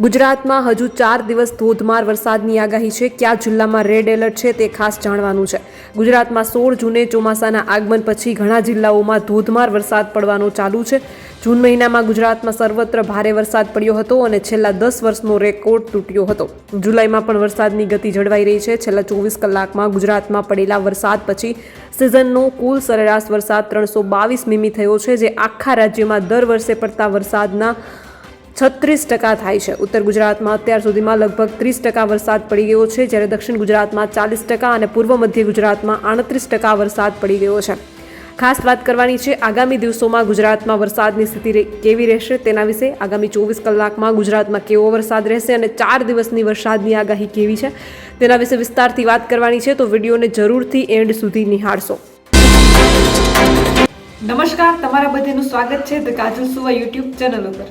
ગુજરાતમાં હજુ ચાર દિવસ ધોધમાર વરસાદની આગાહી છે. કયા જિલ્લામાં રેડ એલર્ટ છે તે ખાસ જાણવાનું છે. ગુજરાતમાં સોળ જૂને ચોમાસાના આગમન પછી ઘણા જિલ્લાઓમાં ધોધમાર વરસાદ પડવાનો ચાલુ છે. જૂન મહિનામાં ગુજરાતમાં સર્વત્ર ભારે વરસાદ પડ્યો હતો અને છેલ્લા દસ વર્ષનો રેકોર્ડ તૂટ્યો હતો. જુલાઈમાં પણ વરસાદની ગતિ જળવાઈ રહી છે. છેલ્લા ચોવીસ કલાકમાં ગુજરાતમાં પડેલા વરસાદ પછી સિઝનનો કુલ સરેરાશ વરસાદ ત્રણસો બાવીસ મીમી થયો છે, જે આખા રાજ્યમાં દર વર્ષે પડતા વરસાદના છત્રીસ ટકા થાય છે. ઉત્તર ગુજરાતમાં અત્યાર સુધીમાં લગભગ ત્રીસ ટકા વરસાદ પડી ગયો છે, જ્યારે દક્ષિણ ગુજરાતમાં ચાલીસ ટકા અને પૂર્વ મધ્ય ગુજરાતમાં આડત્રીસ ટકા વરસાદ પડી ગયો છે. ખાસ વાત કરવાની છે, આગામી દિવસોમાં ગુજરાતમાં વરસાદની સ્થિતિ કેવી રહેશે તેના વિશે? આગામી ચોવીસ કલાકમાં ગુજરાતમાં કેવો વરસાદ રહેશે અને ચાર દિવસની વરસાદની આગાહી કેવી છે? તેના વિશે વિસ્તારથી વાત કરવાની છે, તો વિડીયોને જરૂરથી એન્ડ સુધી નિહાળશો. નમસ્કાર, તમારા બધાનું સ્વાગત છે ધ કાજલ સુવા યુટ્યુબ ચેનલ ઉપર.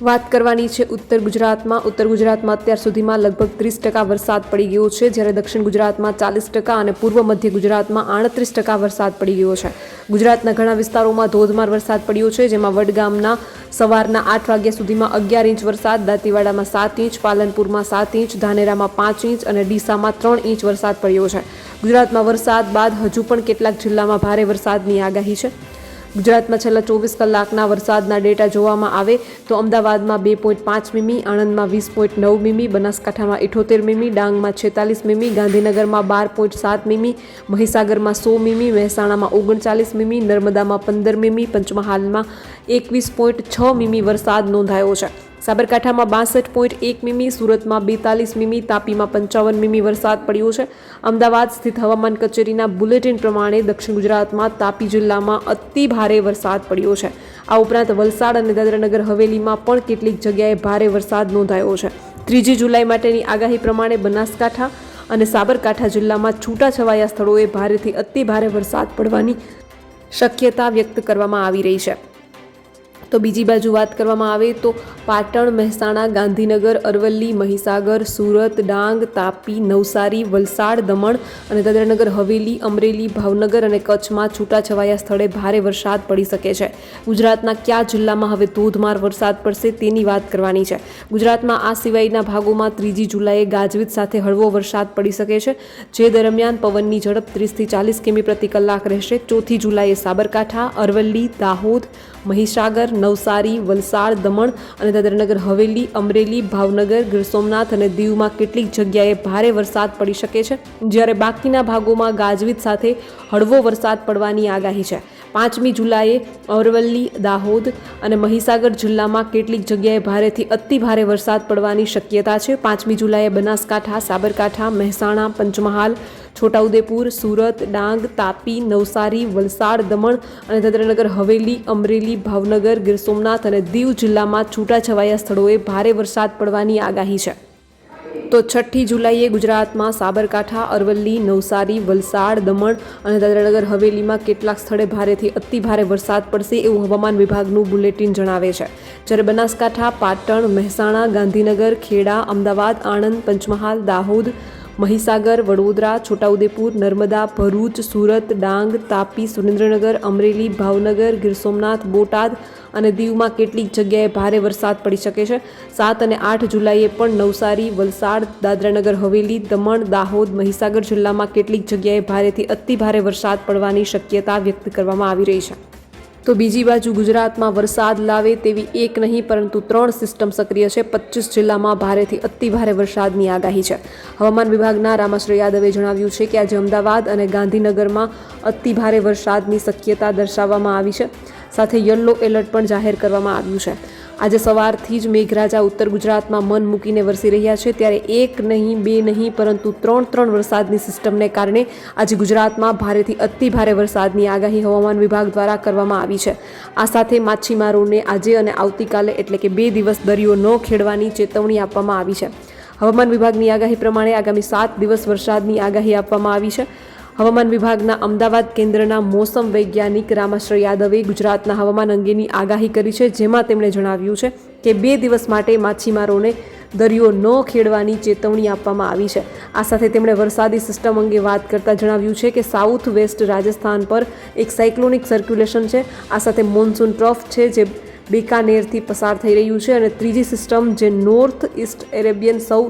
વાત કરવાની છે ઉત્તર ગુજરાતમાં. ઉત્તર ગુજરાતમાં અત્યાર સુધીમાં લગભગ ત્રીસ ટકા વરસાદ પડી ગયો છે, જ્યારે દક્ષિણ ગુજરાતમાં ચાલીસ ટકા અને પૂર્વ મધ્ય ગુજરાતમાં આડત્રીસ ટકા વરસાદ પડી ગયો છે. ગુજરાતના ઘણા વિસ્તારોમાં ધોધમાર વરસાદ પડ્યો છે, જેમાં વડગામના સવારના આઠ વાગ્યા સુધીમાં અગિયાર ઇંચ વરસાદ, દાંતીવાડામાં સાત ઇંચ, પાલનપુરમાં સાત ઇંચ, ધાનેરામાં પાંચ ઇંચ અને ડીસામાં ત્રણ ઇંચ વરસાદ પડ્યો છે. ગુજરાતમાં વરસાદ બાદ હજુ પણ કેટલાક જિલ્લામાં ભારે વરસાદની આગાહી છે. ગુજરાતમાં છેલ્લા ચોવીસ કલાકના વરસાદના ડેટા જોવામાં આવે તો અમદાવાદમાં બે પોઈન્ટ પાંચ મીમી, આણંદમાં વીસ પોઈન્ટ નવ મીમી, બનાસકાંઠામાં ઇઠોતેર મીમી, ડાંગમાં છેતાલીસ મીમી, ગાંધીનગરમાં બાર પોઈન્ટ સાત મીમી, મહીસાગરમાં સો મીમી, મહેસાણામાં ઓગણચાલીસ મીમી, નર્મદામાં પંદર મીમી, પંચમહાલમાં એકવીસ પોઈન્ટ છ મીમી વરસાદ નોંધાયો છે. સાબરકાંઠામાં બાસઠ પોઈન્ટ એક મીમી, સુરતમાં બેતાલીસ મીમી, તાપીમાં પંચાવન મીમી વરસાદ પડ્યો છે. અમદાવાદ સ્થિત હવામાન કચેરીના બુલેટિન પ્રમાણે દક્ષિણ ગુજરાતમાં તાપી જિલ્લામાં અતિ ભારે વરસાદ પડ્યો છે. આ ઉપરાંત વલસાડ અને દાદરાનગર હવેલીમાં પણ કેટલીક જગ્યાએ ભારે વરસાદ નોંધાયો છે. ત્રીજી જુલાઈ માટેની આગાહી પ્રમાણે બનાસકાંઠા અને સાબરકાંઠા જિલ્લામાં છૂટાછવાયા સ્થળોએ ભારેથી અતિ ભારે વરસાદ પડવાની શક્યતા વ્યક્ત કરવામાં આવી રહી છે. તો બીજી બાજુ વાત કરવામાં આવે તો પાટણ, મહેસાણા, ગાંધીનગર, અરવલ્લી, મહીસાગર, સુરત, ડાંગ, તાપી, નવસારી, વલસાડ, દમણ અને દાદરાનગર, હવેલી, અમરેલી, ભાવનગર અને કચ્છમાં છૂટાછવાયા સ્થળે ભારે વરસાદ પડી શકે છે. ગુજરાતના કયા જિલ્લામાં હવે ધોધમાર વરસાદ પડશે તેની વાત કરવાની છે. ગુજરાતમાં આ સિવાયના ભાગોમાં ત્રીજી જુલાઈએ ગાજવીજ સાથે હળવો વરસાદ પડી શકે છે, જે દરમિયાન પવનની ઝડપ ત્રીસથી ચાલીસ કિમી પ્રતિ કલાક રહેશે. ચોથી જુલાઈએ સાબરકાંઠા, અરવલ્લી, દાહોદ, મહીસાગર નવસારી, વલસાડ, દમણ અને દાદરાનગર, હવેલી, અમરેલી, ભાવનગર, ગીર સોમનાથ અને દીવમાં કેટલીક જગ્યાએ ભારે વરસાદ પડી શકે છે. જ્યારે બાકીના ભાગોમાં ગાજવીજ સાથે હળવો વરસાદ પડવાની આગાહી છે. પાંચમી જુલાઈએ અરવલ્લી, દાહોદ અને મહીસાગર જિલ્લામાં કેટલીક જગ્યાએ ભારેથી અતિ ભારે વરસાદ પડવાની શક્યતા છે. પાંચમી જુલાઈએ બનાસકાંઠા, સાબરકાંઠા, મહેસાણા, પંચમહાલ છોટાઉદેપુર, સુરત, ડાંગ, તાપી, નવસારી, વલસાડ, દમણ અને દાદરાનગર, હવેલી, અમરેલી, ભાવનગર, ગીર સોમનાથ અને દીવ જિલ્લામાં છૂટાછવાયા સ્થળોએ ભારે વરસાદ પડવાની આગાહી છે. તો છઠ્ઠી જુલાઈએ ગુજરાતમાં સાબરકાંઠા, અરવલ્લી, નવસારી, વલસાડ, દમણ અને દાદરાનગર, હવેલીમાં કેટલાક સ્થળે ભારેથી અતિ ભારે વરસાદ પડશે એવું હવામાન વિભાગનું બુલેટિન જણાવે છે. જ્યારે બનાસકાંઠા, પાટણ, મહેસાણા, ગાંધીનગર, ખેડા, અમદાવાદ, આણંદ, પંચમહાલ, દાહોદ મહીસાગર, વડોદરા, છોટાઉદેપુર, નર્મદા, ભરૂચ, સુરત, ડાંગ, તાપી, સુરેન્દ્રનગર, અમરેલી, ભાવનગર, ગીર સોમનાથ, બોટાદ અને દીવમાં કેટલીક જગ્યાએ ભારે વરસાદ પડી શકે છે. સાત અને આઠ જુલાઈએ પણ નવસારી, વલસાડ, દાદરાનગર, હવેલી, દમણ, દાહોદ, મહીસાગર જિલ્લામાં કેટલીક જગ્યાએ ભારેથી અતિ ભારે વરસાદ પડવાની શક્યતા વ્યક્ત કરવામાં આવી રહી છે. તો બીજી બાજુ ગુજરાતમાં વરસાદ લાવે તેવી એક નહીં, પરંતુ ત્રણ સિસ્ટમ સક્રિય છે. પચીસ જિલ્લામાં ભારેથી અતિ ભારે વરસાદની આગાહી છે. હવામાન વિભાગના રામાશ્રી યાદવે જણાવ્યું છે કે આજે અમદાવાદ અને ગાંધીનગરમાં અતિભારે વરસાદની શક્યતા દર્શાવવામાં આવી છે. સાથે યલો એલર્ટ પણ જાહેર કરવામાં આવ્યું છે. આજે સવારથી જ મેઘરાજા ઉત્તર ગુજરાતમાં મન મૂકીને વરસી રહ્યા છે. ત્યારે એક નહીં, બે નહીં, પરંતુ ત્રણ ત્રણ વરસાદની સિસ્ટમને કારણે આજે ગુજરાતમાં ભારેથી અતિ ભારે વરસાદની આગાહી હવામાન વિભાગ દ્વારા કરવામાં આવી છે. આ સાથે માછીમારોને આજે અને આવતીકાલે એટલે કે બે દિવસ દરિયો ન ખેડવાની ચેતવણી આપવામાં આવી છે. હવામાન વિભાગની આગાહી પ્રમાણે આગામી સાત દિવસ વરસાદની આગાહી આપવામાં આવી છે. હવામાન વિભાગના અમદાવાદ કેન્દ્રના મોસમ વૈજ્ઞાનિક રામાશ્રય યાદવે ગુજરાતના હવામાન અંગેની આગાહી કરી છે, જેમાં તેમણે જણાવ્યું છે કે બે દિવસ માટે માછીમારોને દરિયો ન ખેડવાની ચેતવણી આપવામાં આવી છે. આ સાથે તેમણે વરસાદી સિસ્ટમ અંગે વાત કરતાં જણાવ્યું છે કે સાઉથ વેસ્ટ રાજસ્થાન પર એક સાયક્લોનિક સર્ક્યુલેશન છે. આ સાથે મોન્સૂન ટ્રફ છે, જે બીકાનેરથી પસાર થઈ રહ્યું છે અને ત્રીજી સિસ્ટમ જે નોર્થ ઇસ્ટ એરેબિયન સૌ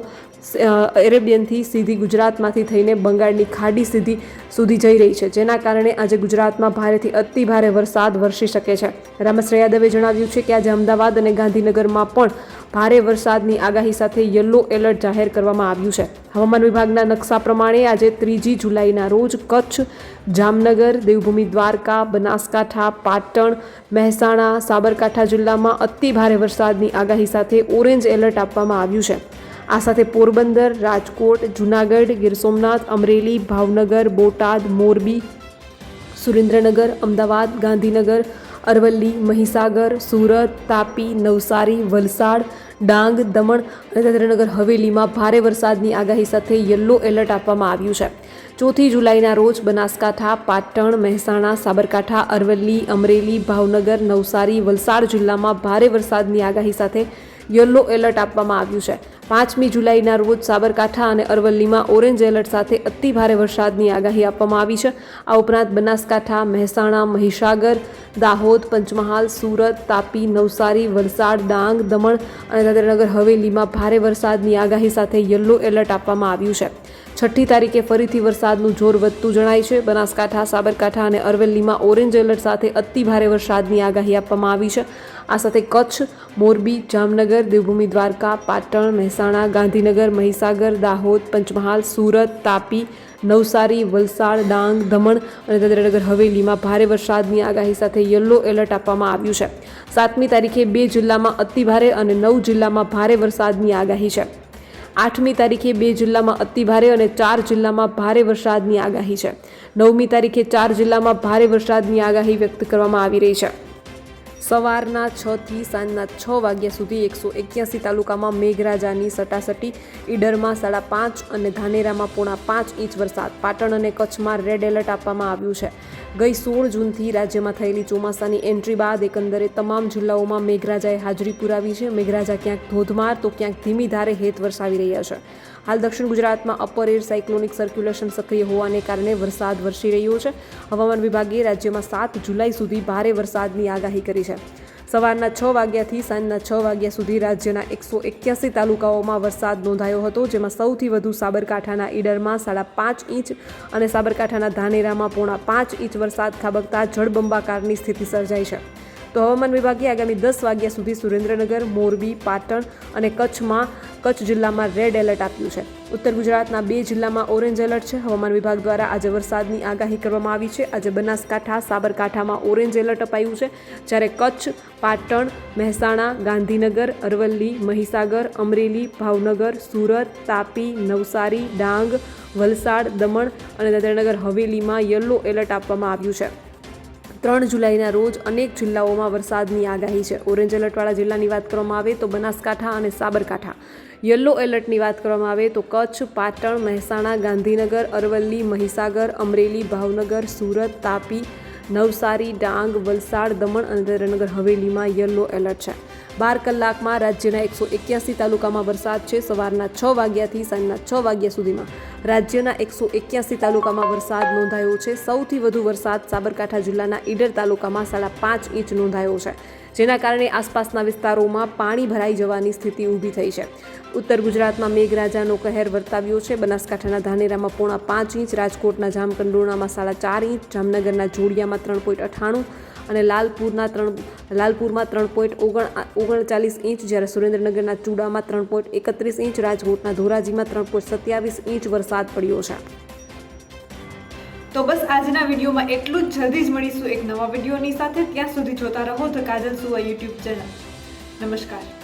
એરેબિયનથી સીધી ગુજરાતમાંથી થઈને બંગાળની ખાડી સીધી સુધી જઈ રહી છે. જેના કારણે આજે ગુજરાતમાં ભારેથી અતિ ભારે વરસાદ વરસી શકે છે. રામશ્રી યાદવે જણાવ્યું છે કે આજે અમદાવાદ અને ગાંધીનગરમાં પણ ભારે વરસાદની આગાહી સાથે યલો એલર્ટ જાહેર કરવામાં આવ્યું છે. હવામાન વિભાગના નકશા પ્રમાણે આજે ત્રીજી જુલાઈના રોજ કચ્છ, જામનગર, દેવભૂમિ દ્વારકા, બનાસકાંઠા, પાટણ, મહેસાણા, સાબરકાંઠા જિલ્લામાં અતિ ભારે વરસાદની આગાહી સાથે ઓરેન્જ એલર્ટ આપવામાં આવ્યું છે. આ સાથે પોરબંદર, રાજકોટ, જૂનાગઢ, ગીર સોમનાથ, અમરેલી, ભાવનગર, બોટાદ, મોરબી, સુરેન્દ્રનગર, અમદાવાદ, ગાંધીનગર, અરવલ્લી, મહીસાગર, સુરત, તાપી, નવસારી, વલસાડ, ડાંગ, દમણ અને દાદરાનગર હવેલીમાં ભારે વરસાદની આગાહી સાથે યલો એલર્ટ આપવામાં આવ્યું છે. ચોથી જુલાઈના રોજ બનાસકાંઠા, પાટણ, મહેસાણા, સાબરકાંઠા, અરવલ્લી, અમરેલી, ભાવનગર, નવસારી, વલસાડ જિલ્લામાં ભારે વરસાદની આગાહી સાથે યલો એલર્ટ આપવામાં આવ્યું છે. પાંચમી જુલાઈના રોજ સાબરકાંઠા અને અરવલ્લીમાં ઓરેન્જ એલર્ટ સાથે અતિ ભારે વરસાદની આગાહી આપવામાં આવી છે. આ ઉપરાંત બનાસકાંઠા, મહેસાણા, મહીસાગર, દાહોદ, પંચમહાલ, સુરત, તાપી, નવસારી, વલસાડ, ડાંગ, દમણ અને દાદરાનગર હવેલીમાં ભારે વરસાદની આગાહી સાથે યલો એલર્ટ આપવામાં આવ્યું છે. છઠ્ઠી તારીખે ફરીથી વરસાદનું જોર વધતું જણાય છે. બનાસકાંઠા, સાબરકાંઠા અને અરવલ્લીમાં ઓરેન્જ એલર્ટ સાથે અતિ ભારે વરસાદની આગાહી આપવામાં આવી છે. આ સાથે કચ્છ, મોરબી, જામનગર, દેવભૂમિ, દ્વારકા, પાટણ, મહેસાણા, ગાંધીનગર, મહીસાગર, દાહોદ, પંચમહાલ, સુરત, તાપી, નવસારી, વલસાડ, ડાંગ, દમણ અને દાદરાનગર હવેલીમાં ભારે વરસાદની આગાહી સાથે યલો એલર્ટ આપવામાં આવ્યું છે. સાતમી તારીખે બે જિલ્લામાં અતિભારે અને નવ જિલ્લામાં ભારે વરસાદની આગાહી છે. આઠમી તારીખે બે જિલ્લામાં અતિભારે અને ચાર જિલ્લામાં ભારે વરસાદની આગાહી છે. નવમી તારીખે ચાર જિલ્લામાં ભારે વરસાદની આગાહી વ્યક્ત કરવામાં આવી રહી છે. સવારના છ થી સાંજના છ વાગ્યા સુધી એકસો એક્યાસી તાલુકામાં મેઘરાજાની સટાસટી, ઈડરમાં સાડા પાંચ અને ધાનેરામાં પોણા પાંચ ઇંચ વરસાદ. પાટણ અને કચ્છમાં રેડ એલર્ટ આપવામાં આવ્યું છે. ગઈ સોળ જૂનથી રાજ્યમાં થયેલી ચોમાસાની એન્ટ્રી બાદ એકંદરે તમામ જિલ્લાઓમાં મેઘરાજાએ હાજરી પુરાવી છે. મેઘરાજા ક્યાંક ધોધમાર તો ક્યાંક ધીમી ધારે હેત વરસાવી રહ્યા છે. હાલ દક્ષિણ ગુજરાતમાં અપર એર સાયક્લોનિક સર્ક્યુલેશન સક્રિય હોવાને કારણે વરસાદ વરસી રહ્યો છે. હવામાન વિભાગે રાજ્યમાં સાત જુલાઈ સુધી ભારે વરસાદની આગાહી કરી છે. સવારના છ વાગ્યાથી સાંજના છ વાગ્યા સુધી રાજ્યના એકસો એક્યાસી તાલુકાઓમાં વરસાદ નોંધાયો હતો, જેમાં સૌથી વધુ સાબરકાંઠાના ઈડરમાં સાડા પાંચ ઇંચ અને સાબરકાંઠાના ધાનેરામાં પોણા પાંચ ઇંચ વરસાદ ખાબકતા જળબંબાકારની સ્થિતિ સર્જાઈ છે. તો હવામાન વિભાગે આગામી દસ વાગ્યા સુધી સુરેન્દ્રનગર, મોરબી, પાટણ અને કચ્છમાં, કચ્છ જિલ્લામાં રેડ એલર્ટ આપ્યું છે. ઉત્તર ગુજરાતના બે જિલ્લામાં ઓરેન્જ એલર્ટ છે. હવામાન વિભાગ દ્વારા આજે વરસાદની આગાહી કરવામાં આવી છે. આજે બનાસકાંઠા, સાબરકાંઠામાં ઓરેન્જ એલર્ટ અપાયું છે. જ્યારે કચ્છ, પાટણ, મહેસાણા, ગાંધીનગર, અરવલ્લી, મહીસાગર, અમરેલી, ભાવનગર, સુરત, તાપી, નવસારી, ડાંગ, વલસાડ, દમણ અને દાદરાનગર હવેલીમાં યલો એલર્ટ આપવામાં આવ્યું છે. ત્રણ જુલાઈના રોજ અનેક જિલ્લાઓમાં વરસાદની આગાહી છે. ઓરેન્જ એલર્ટવાળા જિલ્લાની વાત કરવામાં આવે તો બનાસકાંઠા અને સાબરકાંઠા. યલો એલર્ટની વાત કરવામાં આવે તો કચ્છ, પાટણ, મહેસાણા, ગાંધીનગર, અરવલ્લી, મહીસાગર, અમરેલી, ભાવનગર, સુરત, તાપી, નવસારી, ડાંગ, વલસાડ, દમણ અને દાદરાનગર હવેલીમાં યલો એલર્ટ છે. બાર કલાકમાં રાજ્યના એકસો એક્યાસી તાલુકામાં વરસાદ છે. સવારના છ વાગ્યાથી સાંજના છ વાગ્યા સુધીમાં રાજ્યના એકસો એક્યાસી તાલુકામાં વરસાદ નોંધાયો છે. સૌથી વધુ વરસાદ સાબરકાંઠા જિલ્લાના ઈડર તાલુકામાં સાડા પાંચ ઇંચ નોંધાયો છે. જેના કારણે આસપાસના વિસ્તારોમાં પાણી ભરાઈ જવાની સ્થિતિ ઊભી થઈ છે. ઉત્તર ગુજરાતમાં મેઘરાજાનો કહેર વર્તાવ્યો છે. બનાસકાંઠાના ધાનેરામાં પોણા પાંચ ઇંચ, રાજકોટના જામકંડોરણામાં સાડા ચાર ઇંચ, જામનગરના જોડિયામાં ત્રણ પોઈન્ટ અઠ્ઠાણું અને લાલપુરના ત્રણ લાલપુરમાં ત્રણ પોઈન્ટ ઓગણ ઓગણચાલીસ ઇંચ જ્યારે સુરેન્દ્રનગરના ચૂડામાં ત્રણ પોઈન્ટ એકત્રીસ ઇંચ, રાજકોટના ધોરાજીમાં ત્રણ પોઈન્ટ સત્યાવીસ ઇંચ વરસાદ પડ્યો છે. તો બસ આજના વિડીયોમાં એટલું જ. જલ્દી જ મળીશું એક નવા વિડીયોની સાથે. ત્યાં સુધી જોતા રહો ધ કાજલ સુવા યુટ્યુબ ચેનલ. નમસ્કાર.